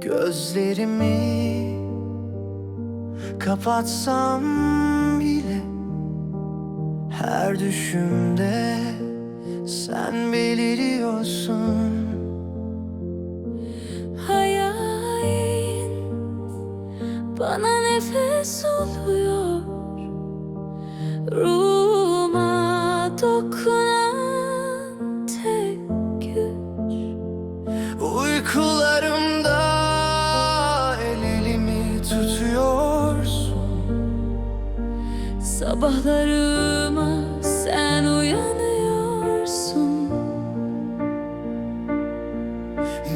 Gözlerimi kapatsam bile Her düşümde sen beliriyorsun. Hayalin bana nefes oluyor Ruhuma dokunan Sabahlarıma sen uyanıyorsun.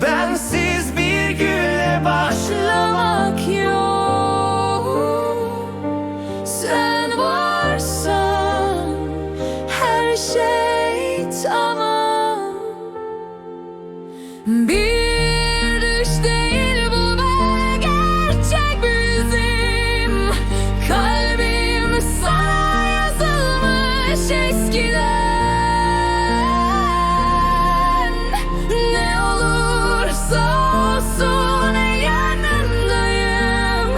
Bensiz bir güne başlamak yok. Sen varsan her şey tamam. Bir Ne olursa olsun yanındayım.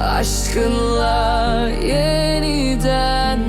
Aşkınla yeniden